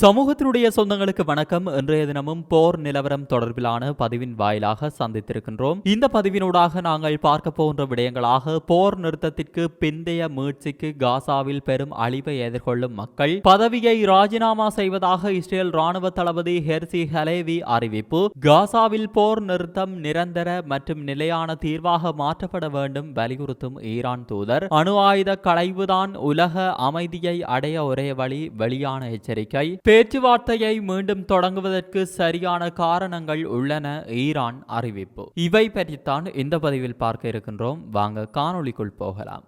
சமூகத்தினுடைய சொந்தங்களுக்கு வணக்கம். இன்றைய தினமும் போர் நிலவரம் தொடர்பிலான பதிவின் வாயிலாக சந்தித்திருக்கின்றோம். இந்த பதிவினூடாக நாங்கள் பார்க்க போகின்ற விடயங்களாக போர் நிறுத்தத்திற்கு பிந்தைய மீட்சிக்கு காசாவில் பெரும் அழிவை எதிர்கொள்ளும் மக்கள் பதவியை ராஜினாமா செய்வதாக இஸ்ரேல் ராணுவ தளபதி ஹெர்சி ஹலேவி அறிவிப்பு காசாவில் போர் நிறுத்தம் நிரந்தர மற்றும் நிலையான தீர்வாக மாற்றப்பட வேண்டும் வலியுறுத்தும் ஈரான் தூதர். அணு ஆயுத களைவுதான் உலக அமைதியை அடைய ஒரே வழி வெளியான எச்சரிக்கை. பேச்சுவார்த்தையை மீண்டும் தொடங்குவதற்கு சரியான காரணங்கள் உள்ளன ஈரான் அறிவிப்பு. இவை பற்றித்தான் இந்த பதிவில் பார்க்க இருக்கின்றோம். வாங்க காணொளிக்குள் போகலாம்.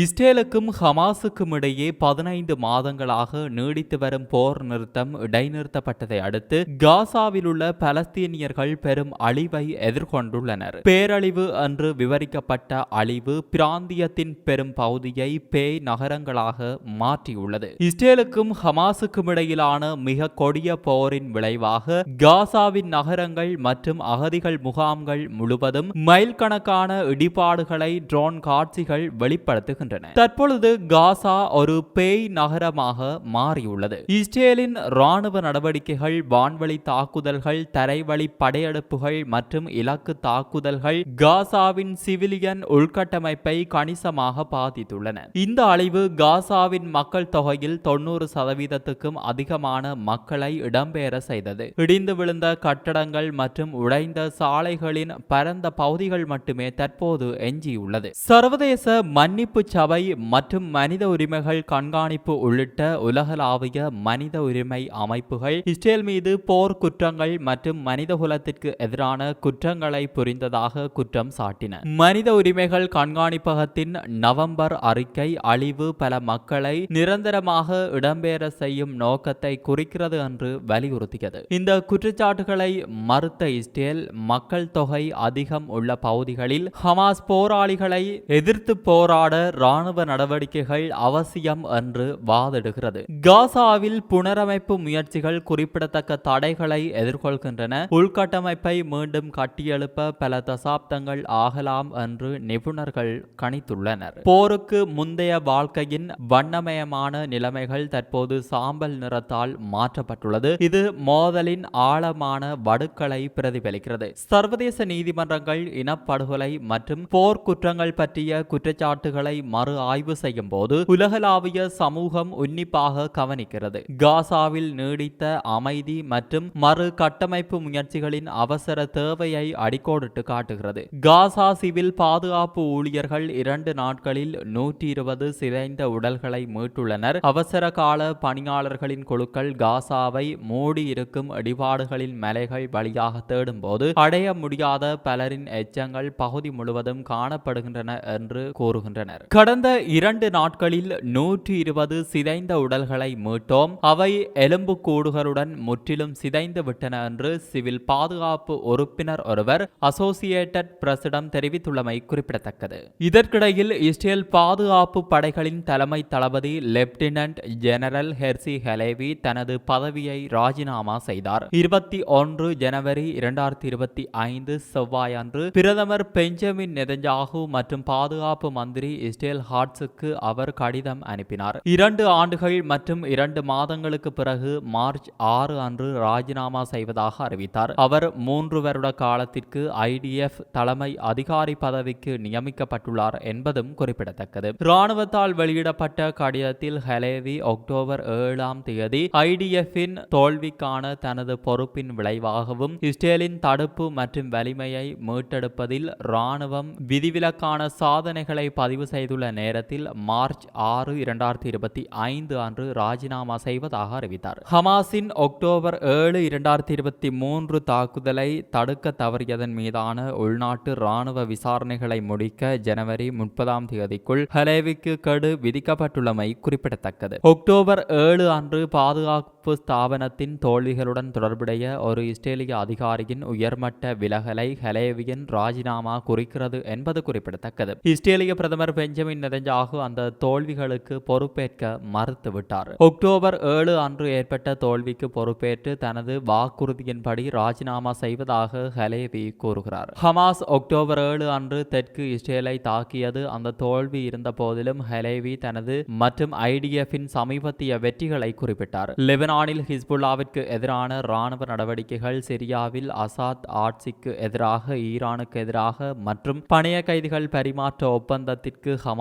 இஸ்ரேலுக்கும் ஹமாஸுக்கும் இடையே பதினைந்து மாதங்களாக நீடித்து வரும் போர் நிறுத்தம் இடைநிறுத்தப்பட்டதை அடுத்து காசாவில் உள்ள பலஸ்தீனியர்கள் பெரும் அழிவை எதிர்கொண்டுள்ளனர். பேரழிவு என்று விவரிக்கப்பட்ட அழிவு பிராந்தியத்தின் பெரும் பகுதியை பேய் நகரங்களாக மாற்றியுள்ளது. இஸ்ரேலுக்கும் ஹமாஸுக்கும் இடையிலான மிக கொடிய போரின் விளைவாக காசாவின் நகரங்கள் மற்றும் அகதிகள் முகாம்கள் முழுவதும் மைல் கணக்கான இடிபாடுகளை ட்ரோன் காட்சிகள் வெளிப்படுத்துகின்றன. தற்பொழுது காசா ஒரு பேய் நகரமாக மாறியுள்ளது. இஸ்ரேலின் ராணுவ நடவடிக்கைகள் வான்வழி தாக்குதல்கள் தரைவழி படையெடுப்புகள் மற்றும் இலக்கு தாக்குதல்கள் காசாவின் சிவிலியன் உள்கட்டமைப்பை கணிசமாக பாதித்துள்ளன. இந்த அழிவு காசாவின் மக்கள் தொகையில் தொண்ணூறு சதவீதத்துக்கும் அதிகமான மக்களை இடம்பெயர செய்தது. இடிந்து விழுந்த கட்டடங்கள் மற்றும் உடைந்த சாலைகளின் பரந்த பகுதிகள் மட்டுமே தற்போது எஞ்சியுள்ளது. சர்வதேச மன்னிப்பு சபை மற்றும் மனித உரிமைகள் கண்காணிப்பு உள்ளிட்ட உலகளாவிய மனித உரிமை அமைப்புகள் இஸ்ரேல் மீது போர் குற்றங்கள் மற்றும் மனிதகுலத்திற்கு எதிரான குற்றங்களை புரிந்ததாக குற்றம் சாட்டின. மனித உரிமைகள் கண்காணிப்பகத்தின் நவம்பர் அறிக்கை அழிவு பல மக்களை நிரந்தரமாக இடம்பெற செய்யும் நோக்கத்தை குறிக்கிறது என்று வலியுறுத்தியது. இந்த குற்றச்சாட்டுகளை மறுத்த இஸ்ரேல் மக்கள் தொகை அதிகம் உள்ள பகுதிகளில் ஹமாஸ் போராளிகளை எதிர்த்து போராட ராணுவ நடவடிக்கைகள் அவசியம் என்று வாதிடுகிறது. காசாவில் புனரமைப்பு முயற்சிகள் குறிப்பிடத்தக்க தடைகளை எதிர்கொள்கின்றன. உள்கட்டமைப்பை மீண்டும் கட்டியெழுப்ப பல தசாப்தங்கள் ஆகலாம் என்று நிபுணர்கள் கணித்துள்ளனர். போருக்கு முந்தைய வாழ்க்கையின் வண்ணமயமான நிலைமைகள் தற்போது சாம்பல் நிறத்தால் மாற்றப்பட்டுள்ளது. இது மோதலின் ஆழமான வடுக்களை பிரதிபலிக்கிறது. சர்வதேச நீதிமன்றங்கள் இனப்படுகொலை மற்றும் போர்க்குற்றங்கள் பற்றிய குற்றச்சாட்டுகளை மறு ஆய்வு செய்யும் போது உலகளாவிய சமூகம் உன்னிப்பாக கவனிக்கிறது. காசாவில் நீடித்த அமைதி மற்றும் மறு கட்டமைப்பு முயற்சிகளின் அவசர தேவையை அடிக்கோடிட்டு காட்டுகிறது. காசா சிவில் பாதுகாப்பு ஊழியர்கள் இரண்டு நாட்களில் நூற்றி இருபது சிதைந்த உடல்களை மீட்டுள்ளனர். அவசர கால பணியாளர்களின் குழுக்கள் காசாவை மூடி இருக்கும் இடிபாடுகளின் மலைகள் வழியாக தேடும்போது அடைய முடியாத பலரின் எச்சங்கள் பகுதி முழுவதும் காணப்படுகின்றன என்று கூறுகின்றனர். கடந்த இரண்டு நாட்களில் நூற்றி இருபது சிதைந்த உடல்களை மீட்டோம். அவை எலும்புக்கூடுகளுடன் முற்றிலும் சிதைந்து விட்டன என்று சிவில் பாதுகாப்பு உறுப்பினர் ஒருவர் அசோசியேட்டட் பிரசிடம் தெரிவித்துள்ளமை குறிப்பிடத்தக்கது. இதற்கிடையில் இஸ்ரேல் பாதுகாப்பு படைகளின் தலைமை தளபதி லெப்டினன்ட் ஜெனரல் ஹெர்சி ஹெலேவி தனது பதவியை ராஜினாமா செய்தார். இருபத்தி ஒன்று ஜனவரி இரண்டாயிரத்தி இருபத்தி ஐந்து செவ்வாயன்று பிரதமர் பெஞ்சமின் நெதஞ்சாகு மற்றும் பாதுகாப்பு மந்திரி இஸ்ரேல் ஹார்ட்ஸுக்கு அவர் கடிதம் அனுப்பினார். இரண்டு ஆண்டுகள் மற்றும் இரண்டு மாதங்களுக்கு பிறகு மார்ச் ஆறு அன்று ராஜினாமா செய்வதாக அறிவித்தார். அவர் மூன்று வருட காலத்திற்கு ஐடிஎஃப் தலைமை அதிகாரி பதவிக்கு நியமிக்கப்பட்டுள்ளார் என்பதும் குறிப்பிடத்தக்கது. ராணுவத்தால் வெளியிடப்பட்ட கடிதத்தில் ஹெலேவி அக்டோபர் ஏழாம் தேதி ஐடிஎஃப்பின் தோல்விக்கான தனது பொறுப்பின் விளைவாகவும் இஸ்ரேலின் தடுப்பு மற்றும் வலிமையை மீட்டெடுப்பதில் ராணுவம் விதிவிலக்கான சாதனைகளை பதிவு செய்துள்ள நேரத்தில் மார்ச் ஆறு இரண்டாயிரத்தி இருபத்தி ஐந்து அன்று ராஜினாமா செய்வதாக அறிவித்தார். ஹமாஸின் அக்டோபர் ஏழு இரண்டாயிரத்தி இருபத்தி மூன்று தாக்குதலை தடுக்க தவறியதன் மீதான உள்நாட்டு ராணுவ விசாரணைகளை முடிக்க ஜனவரி முப்பதாம் தேதிக்குள் ஹலேவிக்கு கெடு விதிக்கப்பட்டுள்ளமை குறிப்பிடத்தக்கது. அக்டோபர் ஏழு அன்று பாதுகாப்பு ஸ்தாபனத்தின் தோல்விகளுடன் தொடர்புடைய ஒரு இஸ்ரேலிய அதிகாரியின் உயர்மட்ட விலகலை ஹலேவியின் ராஜினாமா குறிக்கிறது என்பது குறிப்பிடத்தக்கது. இஸ்ரேலிய பிரதமர் பெஞ்சமின் தோல்வி நிறைஞ்ச ஆகு அந்த தோல்விகளுக்கு பொறுப்பேற்க மறுத்துவிட்டார் அக்டோபர் ஏழு அன்று ஏற்பட்ட தோல்விக்கு பொறுப்பேற்று தனது வாக்குறுதியின்படி ராஜினாமா செய்வதாக ஹலேவி கூறுகிறார். ஹமாஸ் அக்டோபர் ஏழு அன்று தெற்கு இஸ்ரேலை தாக்கியது. அந்த தோல்வி இருந்த போதிலும் ஹலேவி தனது மற்றும் ஐடிஎஃபின் சமீபத்திய வெற்றிகளை குறிப்பிட்டார். லெபனானில் ஹிஸ்புல்லாவிற்கு எதிரான ராணுவ நடவடிக்கைகள் சிரியாவில் அசாத் ஆட்சிக்கு எதிராக ஈரானுக்கு எதிராக மற்றும் பணைய கைதிகள் பரிமாற்ற ஒப்பந்தத்திற்கு ஹமாஸை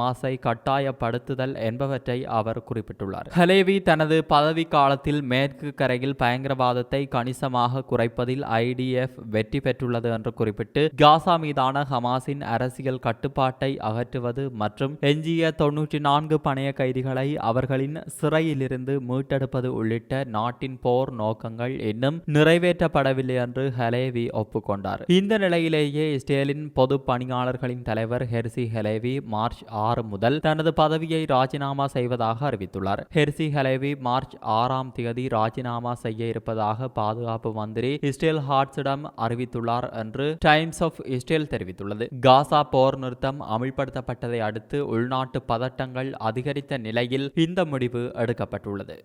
கட்டாயப்படுத்துதல் என்பவற்றை அவர் குறிப்பிட்டுள்ளார். ஹலேவி தனது பதவி காலத்தில் மேற்கு கரையில் பயங்கரவாதத்தை கணிசமாக குறைப்பதில் ஐடிஎஃப் வெற்றி பெற்றுள்ளது என்று குறிப்பிட்டு காசா மீதான ஹமாஸின் அரசியல் கட்டுப்பாட்டை அகற்றுவது மற்றும் எஞ்சிய தொன்னூற்றி நான்கு பணைய கைதிகளை அவர்களின் சிறையிலிருந்து மீட்டெடுப்பது உள்ளிட்ட நாட்டின் போர் நோக்கங்கள் இன்னும் நிறைவேற்றப்படவில்லை என்று ஹலேவி ஒப்புக்கொண்டார். இந்த நிலையிலேயே இஸ்ரேலின் பொது பணியாளர்களின் தலைவர் ஹெர்சி ஹலேவி மார்ச் ஆறு முதல் தனது பதவியை ராஜினாமா செய்வதாக அறிவித்துள்ளார். ஹெர்சி ஹலேவி மார்ச் ஆறாம் தேதி ராஜினாமா செய்ய இருப்பதாக பாதுகாப்பு மந்திரி இஸ்ரேல் ஹார்ட்ஸிடம் அறிவித்துள்ளார் என்று டைம்ஸ் ஆஃப் இஸ்ரேல் தெரிவித்துள்ளது. காசா போர் நிறுத்தம் அமல்படுத்தப்பட்டதை அடுத்து உள்நாட்டு பதட்டங்கள் அதிகரித்த நிலையில் இந்த முடிவு எடுக்கப்பட்டுள்ளது.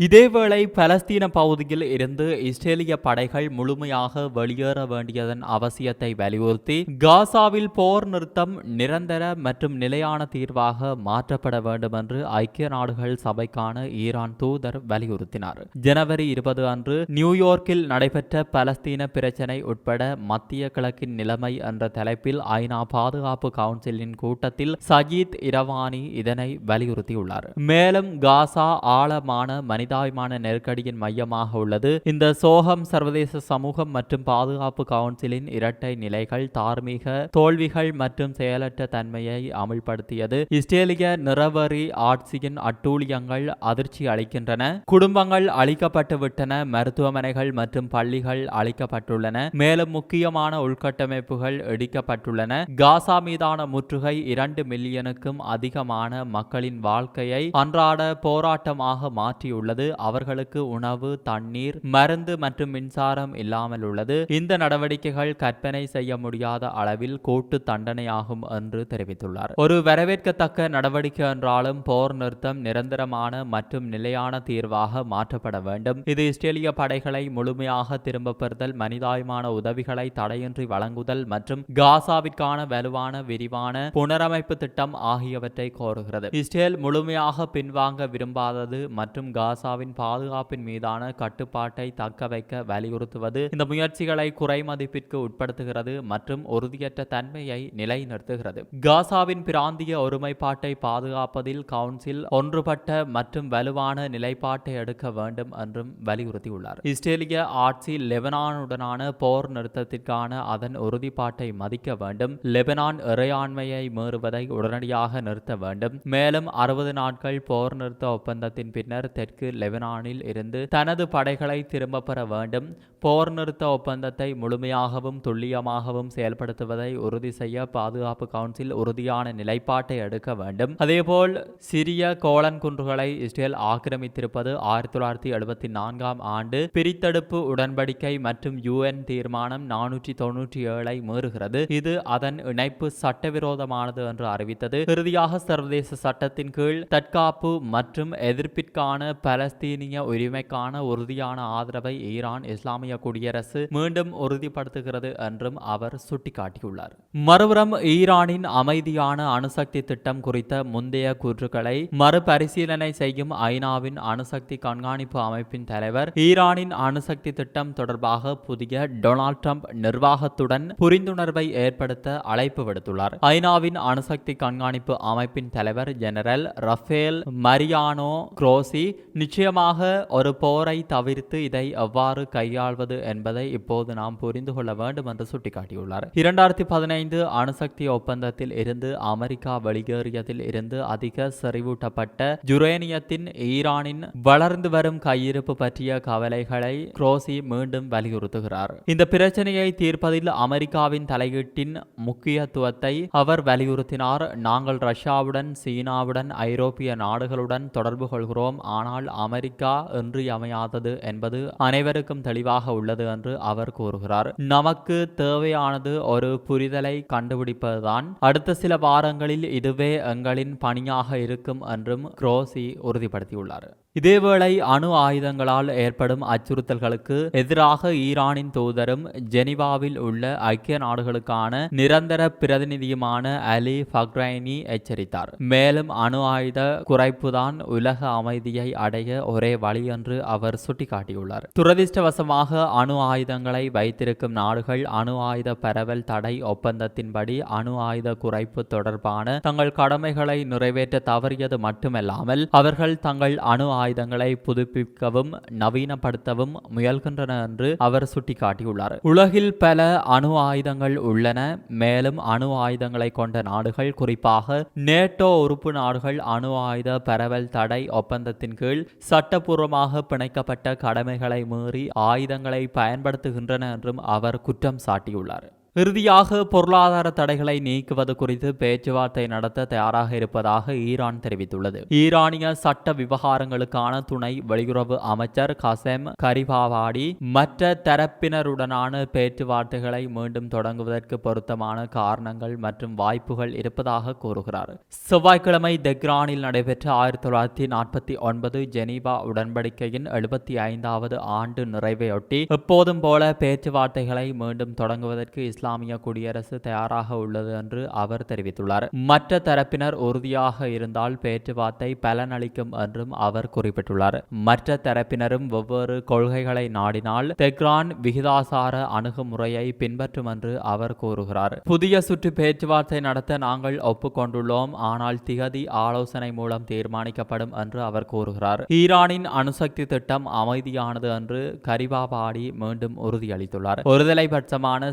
இதேவேளை பலஸ்தீன பகுதியில் இருந்து இஸ்ரேலிய படைகள் முழுமையாக வெளியேற வேண்டியதன் அவசியத்தை வலியுறுத்தி காசாவில் போர் நிறுத்தம் நிரந்தர மற்றும் நிலையான தீர்வாக மாற்றப்பட வேண்டும் என்று ஐக்கிய நாடுகள் சபைக்கான ஈரான் தூதர் வலியுறுத்தினார். ஜனவரி இருபது அன்று நியூயார்க்கில் நடைபெற்ற பலஸ்தீன பிரச்சினை உட்பட மத்திய கிழக்கின் நிலைமை என்ற தலைப்பில் ஐநா பாதுகாப்பு கவுன்சிலின் கூட்டத்தில் சஜீத் இரவானி இதனை வலியுறுத்தியுள்ளார். மேலும் காசா ஆழமான மனித மனிதாயமான நெருக்கடியின் மையமாக உள்ளது. இந்த சோகம் சர்வதேச சமூகம் மற்றும் பாதுகாப்பு கவுன்சிலின் இரட்டை நிலைகள் தார்மீக தோல்விகள் மற்றும் செயலற்ற தன்மையை அமல்படுத்தியது. இஸ்ரேலிய நிறவரி ஆட்சியின் அட்டூழியங்கள் அதிர்ச்சி அளிக்கின்றன. குடும்பங்கள் அழிக்கப்பட்டு விட்டன. மருத்துவமனைகள் மற்றும் பள்ளிகள் அழிக்கப்பட்டுள்ளன. மேலும் முக்கியமான உள்கட்டமைப்புகள் இடிக்கப்பட்டுள்ளன. காசா மீதான முற்றுகை இரண்டு மில்லியனுக்கும் அதிகமான மக்களின் வாழ்க்கையை அன்றாட போராட்டமாக மாற்றியுள்ளது. அவர்களுக்கு உணவு தண்ணீர் மருந்து மற்றும் மின்சாரம் இல்லாமல் உள்ளது. இந்த நடவடிக்கைகள் கற்பனை செய்ய முடியாத அளவில் கூட்டு தண்டனையாகும் என்று தெரிவித்துள்ளார். ஒரு வரவேற்கத்தக்க நடவடிக்கை என்றாலும் போர் நிறுத்தம் நிரந்தரமான மற்றும் நிலையான தீர்வாக மாற்றப்பட வேண்டும். இது இஸ்ரேலிய படைகளை முழுமையாக திரும்ப பெறுதல் மனிதாயமான உதவிகளை தடையின்றி வழங்குதல் மற்றும் காசாவிற்கான வலுவான விரிவான புனரமைப்பு திட்டம் ஆகியவற்றை கோருகிறது. இஸ்ரேல் முழுமையாக பின்வாங்க விரும்பாதது மற்றும் காசா காசாவின் பாதுகாப்பின் மீதான கட்டுப்பாட்டை தக்க வைக்க வலியுறுத்துவது இந்த முயற்சிகளை குறைமதிப்பிற்கு உட்படுத்துகிறது மற்றும் உறுதியற்ற தன்மையை நிலைநிறுத்துகிறது. காசாவின் பிராந்திய ஒருமைப்பாட்டை பாதுகாப்பதில் கவுன்சில் ஒன்றுபட்ட மற்றும் வலுவான நிலைப்பாட்டை எடுக்க வேண்டும் என்றும் வலியுறுத்தியுள்ளார். இஸ்ரேலிய ஆட்சி லெபனானுடனான போர் நிறுத்தத்திற்கான அதன் உறுதிப்பாட்டை மதிக்க வேண்டும். லெபனான் இறையாண்மையை மீறுவதை உடனடியாக நிறுத்த வேண்டும். மேலும் அறுபது நாட்கள் போர் நிறுத்த ஒப்பந்தத்தின் பின்னர் தெற்கு லெபனானில் இருந்து தனது படைகளை திரும்ப பெற வேண்டும். போர் நிறுத்த ஒப்பந்தத்தை முழுமையாகவும் துல்லியமாகவும் செயல்படுத்துவதை உறுதி செய்ய பாதுகாப்பு கவுன்சில் உறுதியான நிலைப்பாட்டை எடுக்க வேண்டும். அதேபோல் சிறிய கோலன் குன்றுகளை இஸ்ரேல் ஆக்கிரமித்திருப்பது ஆயிரத்தி தொள்ளாயிரத்தி எழுபத்தி நான்காம் ஆண்டு பிரித்தெடுப்பு உடன்படிக்கை மற்றும் யுஎன் தீர்மானம் நானூற்றி தொன்னூற்றி ஏழை மீறுகிறது. இது அதன் இணைப்பு சட்டவிரோதமானது என்று அறிவித்தது. இறுதியாக சர்வதேச சட்டத்தின் கீழ் தற்காப்பு மற்றும் எதிர்ப்பிற்கான பலஸ்தீனிய உரிமைக்கான உறுதியான ஆதரவை ஈரான் இஸ்லாமிய குடியரசு மீண்டும் உறுதிப்படுத்துகிறது என்றும் அவர் சுட்டிக்காட்டியுள்ளார். மறுபுறம் ஈரானின் அமைதியான அணுசக்தி திட்டம் குறித்த முந்தைய கூற்றுக்களை மறுபரிசீலனை செய்யும் ஐநாவின் அணுசக்தி கண்காணிப்பு அமைப்பின் தலைவர் ஈரானின் அணுசக்தி திட்டம் தொடர்பாக புதிய டொனால்ட் ட்ரம்ப் நிர்வாகத்துடன் புரிந்துணர்வை ஏற்படுத்த அழைப்பு விடுத்துள்ளார். ஐநாவின் அணுசக்தி கண்காணிப்பு அமைப்பின் தலைவர் ஜெனரல் ரஃபேல் மரியானோ குரோசி நிச்சயமாக ஒரு போரை தவிர்த்து இதை எவ்வாறு கையாள்வது என்பதை இப்போது நாம் புரிந்து கொள்ள வேண்டும் என்று சுட்டிக்காட்டியுள்ளார். இரண்டாயிரத்தி பதினைந்து அணுசக்தி ஒப்பந்தத்தில் இருந்து அமெரிக்கா வெளியேறியதில் இருந்து அதிக செறிவூட்டப்பட்ட ஜுரேனியத்தின் ஈரானின் வளர்ந்து வரும் கையிருப்பு பற்றிய கவலைகளை குரோசி மீண்டும் வலியுறுத்துகிறார். இந்த பிரச்சனையை தீர்ப்பதில் அமெரிக்காவின் தலையீட்டின் முக்கியத்துவத்தை அவர் வலியுறுத்தினார். நாங்கள் ரஷ்யாவுடன் சீனாவுடன் ஐரோப்பிய நாடுகளுடன் தொடர்பு கொள்கிறோம். ஆனால் அமெரிக்கா இன்றியமையாதது என்பது அனைவருக்கும் தெளிவாக உள்ளது என்று அவர் கூறுகிறார். நமக்கு தேவையானது ஒரு புரிதலை கண்டுபிடிப்பதுதான். அடுத்த சில வாரங்களில் இதுவே எங்களின் பணியாக இருக்கும் என்றும் குரோசி உறுதிப்படுத்தியுள்ளார். இதேவேளை அணு ஆயுதங்களால் ஏற்படும் அச்சுறுத்தல்களுக்கு எதிராக ஈரானின் தூதரும் ஜெனிவாவில் உள்ள ஐக்கிய நாடுகளுக்கான நிரந்தர பிரதிநிதியுமான அலி ஃபக்ரைனி எச்சரித்தார். மேலும் அணு ஆயுத குறைப்புதான் உலக அமைதியை அடைய ஒரே வழி என்று அவர் சுட்டிக்காட்டியுள்ளார். துரதிர்ஷ்டவசமாக அணு ஆயுதங்களை வைத்திருக்கும் நாடுகள் அணு ஆயுத பரவல் தடை ஒப்பந்தத்தின்படி அணு ஆயுத குறைப்பு தொடர்பான தங்கள் கடமைகளை நிறைவேற்ற தவறியது மட்டுமல்லாமல் அவர்கள் தங்கள் அணு ஆயுதங்களை புதுப்பிக்கவும் நவீனப்படுத்தவும் முயல்கின்றன என்று அவர் சுட்டிக்காட்டியுள்ளார். உலகில் பல அணு ஆயுதங்கள் உள்ளன. மேலும் அணு ஆயுதங்களை கொண்ட நாடுகள் குறிப்பாக நேட்டோ உறுப்பு நாடுகள் அணு ஆயுத பரவல் தடை ஒப்பந்தத்தின் கீழ் சட்டப்பூர்வமாக பிணைக்கப்பட்ட கடமைகளை மீறி ஆயுதங்களை பயன்படுத்துகின்றன என்றும் அவர் குற்றம் சாட்டியுள்ளார். இறுதியாக பொருளாதார தடைகளை நீக்குவது குறித்து பேச்சுவார்த்தை நடத்த தயாராக இருப்பதாக ஈரான் தெரிவித்துள்ளது. ஈரானிய சட்ட விவகாரங்களுக்கான துணை வெளியுறவு அமைச்சர் கசெம் கரிபாவாடி மற்ற தரப்பினருடனான பேச்சுவார்த்தைகளை மீண்டும் தொடங்குவதற்கு பொருத்தமான காரணங்கள் மற்றும் வாய்ப்புகள் இருப்பதாக கூறுகிறார். செவ்வாய்க்கிழமை தெக்ரானில் நடைபெற்ற ஆயிரத்தி தொள்ளாயிரத்தி நாற்பத்தி ஒன்பது ஜெனீவா உடன்படிக்கையின் எழுபத்தி ஐந்தாவது ஆண்டு நிறைவையொட்டி எப்போதும் போல பேச்சுவார்த்தைகளை மீண்டும் தொடங்குவதற்கு இஸ்லாம் இஸ்லாமிய குடியரசு தயாராக உள்ளது என்று அவர் தெரிவித்துள்ளார். மற்ற தரப்பினர் உறுதியாக இருந்தால் பேச்சுவார்த்தை பலனளிக்கும் என்றும் அவர் குறிப்பிட்டுள்ளார். மற்ற தரப்பினரும் வெவ்வேறு கொள்கைகளை நாடினால் தெஹ்ரான் விகிதாசார அணுகுமுறையை பின்பற்றும் என்று அவர் கூறுகிறார். புதிய சுற்று பேச்சுவார்த்தை நடத்த நாங்கள் ஒப்புக்கொண்டுள்ளோம். ஆனால் திகதி ஆலோசனை மூலம் தீர்மானிக்கப்படும் என்று அவர் கூறுகிறார். ஈரானின் அணுசக்தி திட்டம் அமைதியானது என்று கரிபாபாடி மீண்டும் உறுதியளித்துள்ளார். ஒருதலை பட்சமான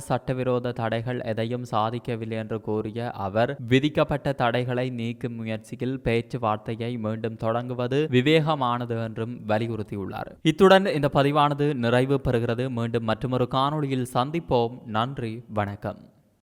சட்டவிரோத தடைகள் எதையும் சாதிக்கவில்லை என்று கூறிய அவர் விதிக்கப்பட்ட தடைகளை நீக்கும் முயற்சியில் பேச்சுவார்த்தையை மீண்டும் தொடங்குவது விவேகமானது என்றும் வலியுறுத்தியுள்ளார். இத்துடன் இந்த பதிவானது நிறைவு பெறுகிறது. மீண்டும் மற்றொரு காணொளியில் சந்திப்போம். நன்றி வணக்கம்.